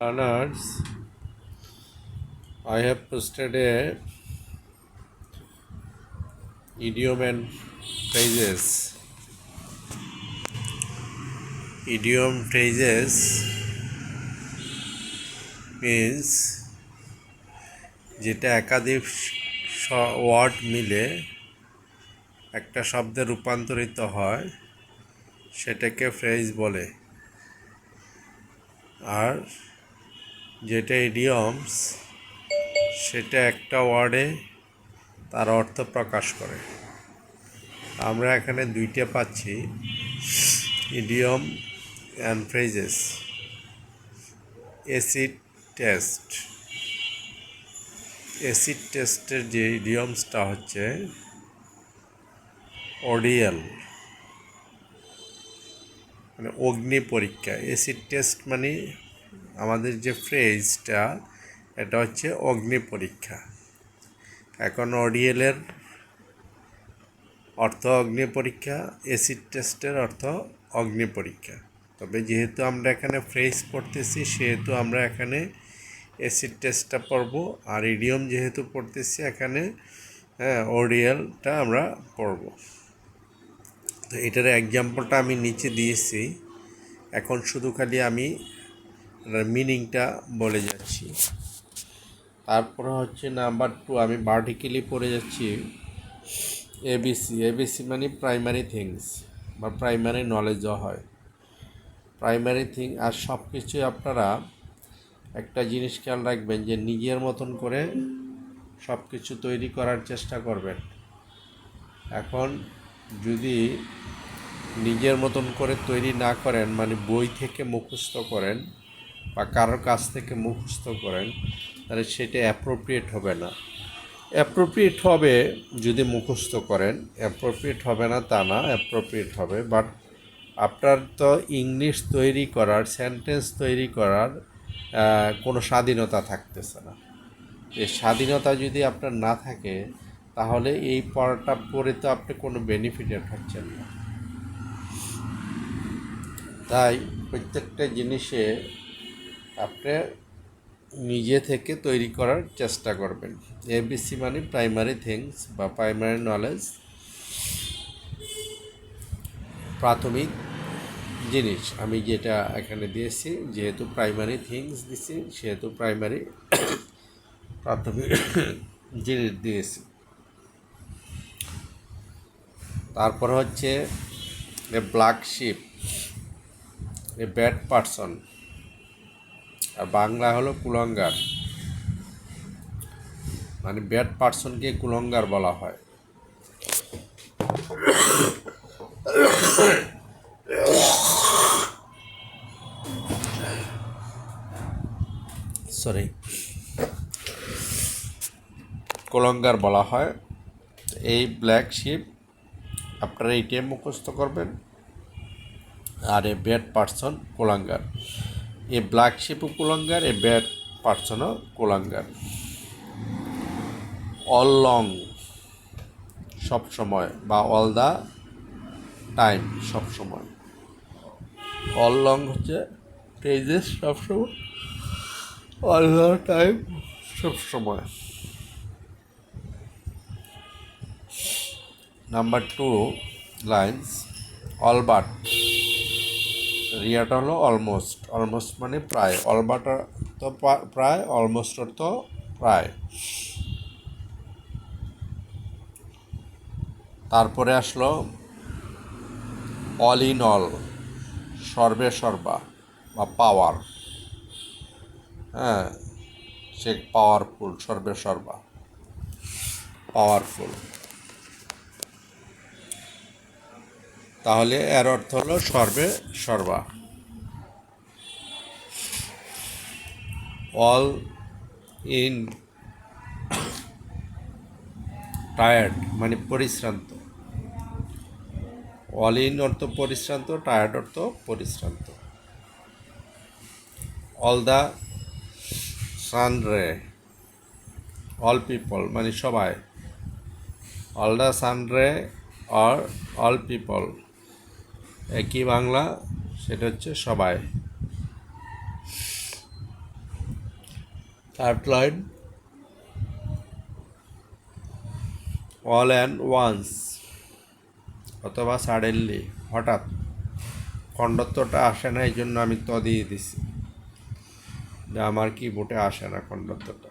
learners, I have posted a idiom and phrases. Idiom phrases means যেটা একাধিক word মিলে একটা শব্দে রূপান্তরিত হয় সেটাকে ফ্রেজ বলে আর যেটা ইডিয়মস সেটা একটা ওয়ার্ডে তার অর্থ প্রকাশ করে। আমরা এখানে দুইটা পাচ্ছি idiom and phrases acid test acid টেস্টের যে ইডিয়মসটা হচ্ছে অডিয়াল মানে অগ্নি পরীক্ষা। এসিড টেস্ট মানে আমাদের যে ফ্রেজটা এটা হচ্ছে অগ্নি পরীক্ষা। এখন অডিয়েলের অর্থ অগ্নি পরীক্ষা এসিড টেস্টের অর্থ অগ্নি পরীক্ষা। তবে যেহেতু আমরা এখানে ফ্রেজ পড়তেছি, সেহেতু আমরা এখানে অ্যাসিড টেস্টটা পড়ব, আর ইডিয়ম যেহেতু পড়তেছি এখানে হ্যাঁ অডিয়ালটা আমরা পড়ব। তো এটার এক্সাম্পলটা আমি নিচে দিয়েছি। এখন শুধু খালি আমি মিনিংটা বলে যাচ্ছি। তারপরে হচ্ছে নাম্বার টু আমি ভার্টিক্যালি পড়ে যাচ্ছি। এবিসি এবিসি মানে প্রাইমারি থিংস বা প্রাইমারি নলেজও হয়। প্রাইমারি থিং আর সব কিছুই আপনারা একটা জিনিস খেয়াল রাখবেন যে নিজের মতন করে সব কিছু তৈরি করার চেষ্টা করবেন। এখন যদি নিজের মতন করে তৈরি না করেন মানে বই থেকে মুখস্থ করেন বা কারোর কাছ থেকে মুখস্থ করেন, তাহলে সেটা অ্যাপ্রোপ্রিয়েট হবে না। অ্যাপ্রোপ্রিয়েট হবে যদি মুখস্থ করেন। অ্যাপ্রোপ্রিয়েট হবে না তা না অ্যাপ্রোপ্রিয়েট হবে। বাট আপনার তো ইংলিশ তৈরি করার সেন্টেন্স তৈরি করার কোনো স্বাধীনতা থাকতেছে না। এই স্বাধীনতা যদি আপনার না থাকে, তাহলে এই পড়াটা পড়ে তো আপনি কোনো বেনিফিটেড হচ্ছেন না। তাই প্রত্যেকটা জিনিসে আপনি নিজে থেকে তৈরি করার চেষ্টা করবেন। এবিসি মানে প্রাইমারি থিংস বা প্রাইমারি নলেজ প্রাথমিক জিনিস। আমি যেটা এখানে দিয়েছি, যেহেতু প্রাইমারি থিংস দিছি, সেহেতু প্রাইমারি প্রাথমিক জিনিস দিয়েছি। তারপর হচ্ছে, a black sheep a bad person আর বাংলা হলো কুলঙ্গার। মানে ব্যাড পার্সনকে কুলঙ্গার বলা হয়। সরি কুলঙ্গার বলা হয়। এই ব্ল্যাক শিপ আপনারা এইটাই মুখস্থ করবেন। আর এ ব্যাড পার্সন কুলাঙ্গার। এ ব্ল্যাক শিপও কুলাঙ্গার, এ ব্যাড পার্সনও কুলাঙ্গার। অল লং সব সময় বা অল দ্য টাইম সব সময়। অল লং হচ্ছে পেজেস সবসময় অল দ্য টাইম সব সময়। Number two lines all but রিয়াটা হলো অলমোস্ট অলমোস্ট মানে প্রায়, অলবাট তো প্রায় অলমোস্ট অর্থ প্রায়। তারপরে আসলো অল ইন অল সর্বে সর্বা বা পাওয়ার হ্যাঁ সে পাওয়ারফুল সর্বে সর্বা পাওয়ারফুল তাহলে এর অর্থ হলো সর্বে সর্বা। অল ইন টায়ার্ড মানে পরিশ্রান্ত। অল ইন অর্থ পরিশ্রান্ত টায়ার্ড অর্থ পরিশ্রান্ত। অল দ্য সান রে অল পিপল মানে সবাই। অল দ্য সান রে অর অল পিপল একই বাংলা, সেটা হচ্ছে সবাই। Third line all and once অথবা সাডেনলি হঠাৎ। খণ্ডত্বটা আসে না এই জন্য আমি ত দিয়ে দিছি। যে আমার কি বোটে আসে না খণ্ডত্বটা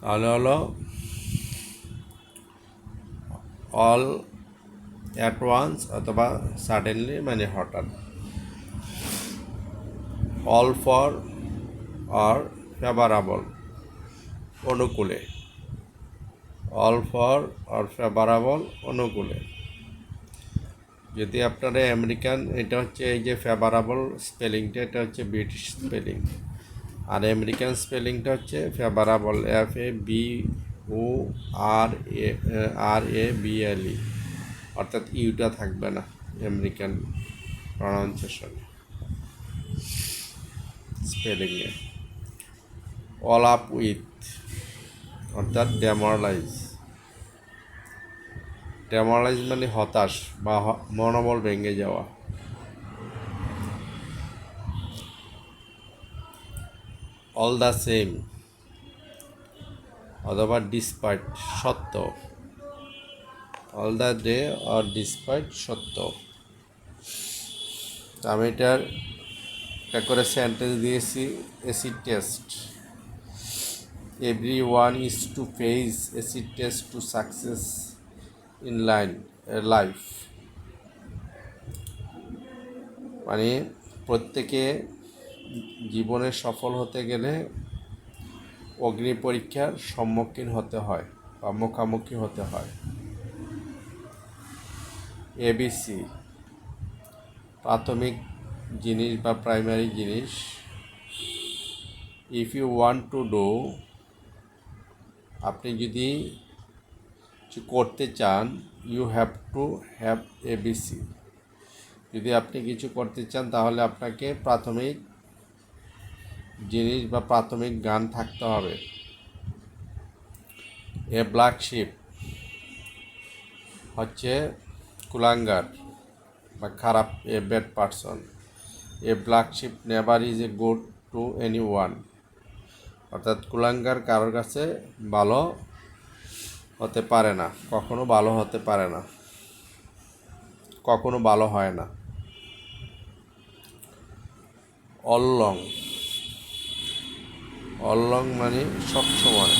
তাহলে হলো অল অ্যাট ওয়ান্স অথবা সাডেনলি মানে হঠাৎ। অল ফর আর ফেভারাবল অনুকূলে। অল ফর আর ফেভারাবল অনুকূলে। যদি আপনারা আমেরিকান, এটা হচ্ছে এই যে ফেভারাবল স্পেলিংটা এটা হচ্ছে ব্রিটিশ স্পেলিং আর আমেরিকান স্পেলিংটা হচ্ছে favourable F A B O R A R A, B, L, E. অর্থাৎ ইউটা থাকবে না আমেরিকান প্রনাউন্সিয়েশনে স্পেলিংয়ে অল আপ উইথ অর্থাৎ ডেমোরালাইজ ডেমোরালাইজ মানে হতাশ বা মনোবল ভেঙে যাওয়া। অল দ্য সেম অথবা ডিসপাইট সত্য। All the day or despite সত্য। আমি এটার করে সেন্টেন্স দিয়েছি acid test everyone is to face acid test to success in line life মানে প্রত্যেকে জীবনে সফল হতে গেলে অগ্নি পরীক্ষার সম্মুখীন হতে হয় বা মুখামুখি হতে হয়। এবিসি প্রাথমিক জিনিস বা প্রাইমারি জিনিস if you want to do আপনি যদি করতে চান you have to have ABC যদি আপনি কিছু করতে চান, তাহলে আপনাকে প্রাথমিক জিনিস বা প্রাথমিক গান থাকতে হবে। এ ব্ল্যাক শিপ হচ্ছে কুলাঙ্গার বা খারাপ a bad person. A black sheep never is a good to anyone অর্থাৎ কুলাঙ্গার কারোর কাছে ভালো হতে পারে না, কখনো ভালো হতে পারে না, কখনো ভালো হয় না। অল্লং অল্লং মানে সবসময়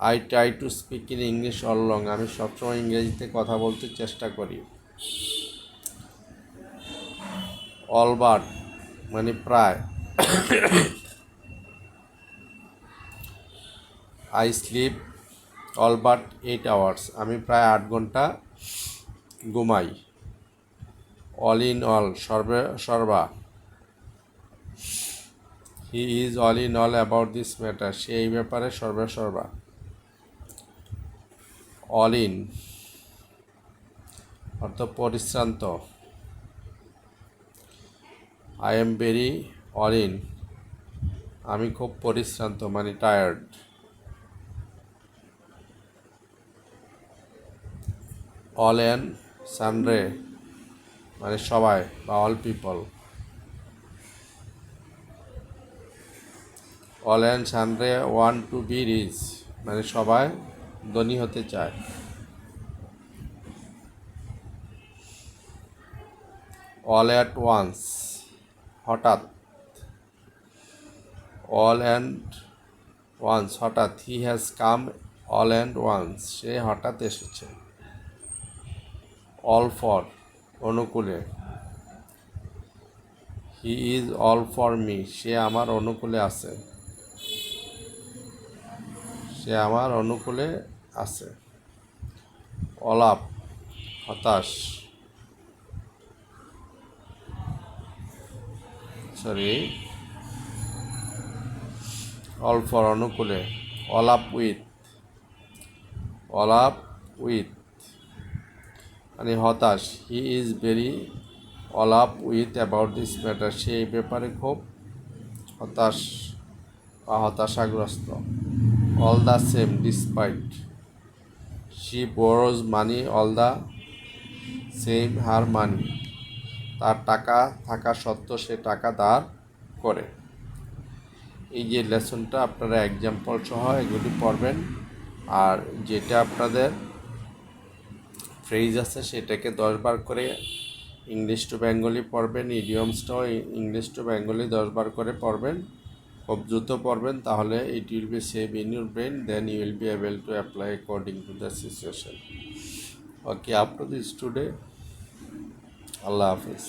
I try to speak in English all along আমি সবসময় ইংরেজিতে কথা বলতে চেষ্টা করি। অলবার্ট মানে প্রায়। I sleep all but eight hours আমি প্রায় আট ঘণ্টা ঘুমাই। অল ইন অল সর্বে সর্বা he is all in all about this matter সে এই ব্যাপারে সর্বে সর্বা অল ইন অর্থ পরিশ্রান্ত। I am very all in আমি খুব পরিশ্রান্ত মানে টায়ার্ড অল অ্যান সানরে মানে সবাই বা all people all and সানরে want to be rich মানে সবাই ধনী হতে চায়। অল অ্যাট ওয়ান্স হঠাৎ। অল অ্যান্ড ওয়ান্স হঠাৎ। He has come all and once সে হঠাৎ এসেছে। অল ফর অনুকূলে। He is all for me সে আমার অনুকূলে আছে। সে আমার অনুকূলে আছে। অলাপ, হতাশ। সরি অল ফর অনুকূলে। অলাপ উইথ অলাপ উইথ মানে হতাশ। He is very all up with about this matter সে এই ব্যাপারে খুব হতাশ বা হতাশাগ্রস্ত all the same despite she borrows money all the same her money তার টাকা থাকা সত্ত্বেও সে টাকা ধার করে। এই যে লেসনটা আপনারা এক্সাম্পল সহ এগুলি পড়বেন। আর যেটা আপনাদের ফ্রেজ আছে, সেটাকে দশ বার করে ইংলিশ টু বেঙ্গলি পড়বেন ইডিয়মসটাও ইংলিশ টু বেঙ্গলি দশ বার করে পড়বেন, খুব দ্রুত পড়বেন, তাহলে it will be save in your brain then you will be able to apply according to the situation okay up to this today Allah Hafiz.